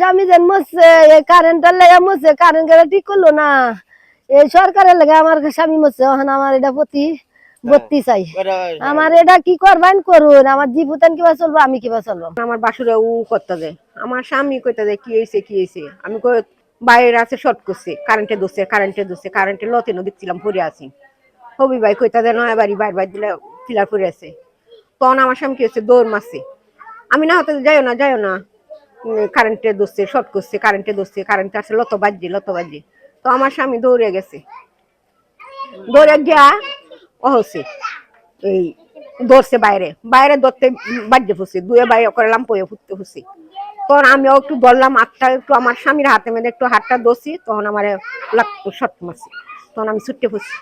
স্বামী যেন মরছে এই কারেন্টের লেগে মরছে কারেন্ট গেলে ঠিক করল না। এই সরকারের লেগে আমার স্বামী মরছে এখন আমার এটা প্রতি বত্তি চাই। আমার এটা কি করবেন করুন আমার জীবন কিবা চলবো আমি কিবা চলবো? আমার বাসুরা উ করতে দেয় আমার স্বামী কইতে দেয় কি হয়েছে কি হয়েছে আমি কই বাইরে আছে শর্ট করছে কারেন্টে দোষে কারেন্টে দোষে কারেন্টে লতে দেখছিলাম পরে আছি। হবি ভাই কইতে দেয় নয় বাড়ি বাইর বাইর দিলে ফিলার পরে আছে। তখন আমার স্বামী কি হচ্ছে দৌড় মারছে। আমি না হতে যাইও না যাইও না। কারেন্টে দোষে শর্ট করছে কারেন্টে দোষে কারেন্টে আছে লত বাজছে লত বাজছে। তো আমার স্বামী দৌড়ে গেছে। দৌড়ে গিয়া ও হচ্ছে, এই ধরছে বাইরে। বাইরে ধরতে বাজ্যে ফুসি দুয়ে বাইরে করলাম পয়ে ফুটতে ফুসি তখন আমি একটু ধরলাম হাতটা একটু আমার স্বামীর হাতে মেয়েদের একটু হাতটা দোষি তখন আমার শর্ট মারছি। তখন আমি ছুটতে ফুসি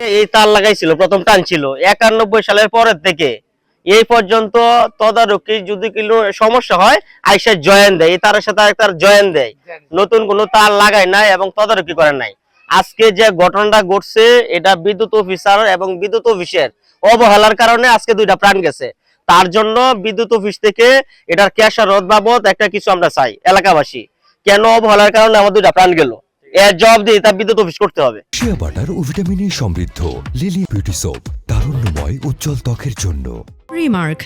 এই তার লাগাইছিল, প্রথম টান ছিল একানব্বই সালের পরের থেকে। এই পর্যন্ত তদারকি যদি কোনো সমস্যা হয়, আইসা জয়েন দেয়। এই তারের সাথে তার জয়েন দেয়। নতুন কোনো তার লাগায় নাই এবং তদারকি করে নাই। আজকে যে ঘটনাটা ঘটছে, এটা বিদ্যুৎ অফিসার এবং বিদ্যুৎ অফিসের অবহেলার কারণে আজকে দুইটা প্রাণ গেছে। তার জন্য বিদ্যুৎ অফিস থেকে এটার ক্যাশারত বাবদ একটা কিছু আমরা চাই, এলাকাবাসী। কেন অবহেলার কারণে আমার দুইটা প্রাণ গেল? এর জবাব দিয়ে তা বিদ্যুৎ অফিস করতে হবে। শিয়া বাটার ও ভিটামিনে সমৃদ্ধ লিলি বিউটি সোপ তারুণ্যময় উজ্জ্বল ত্বকের জন্য। Remark,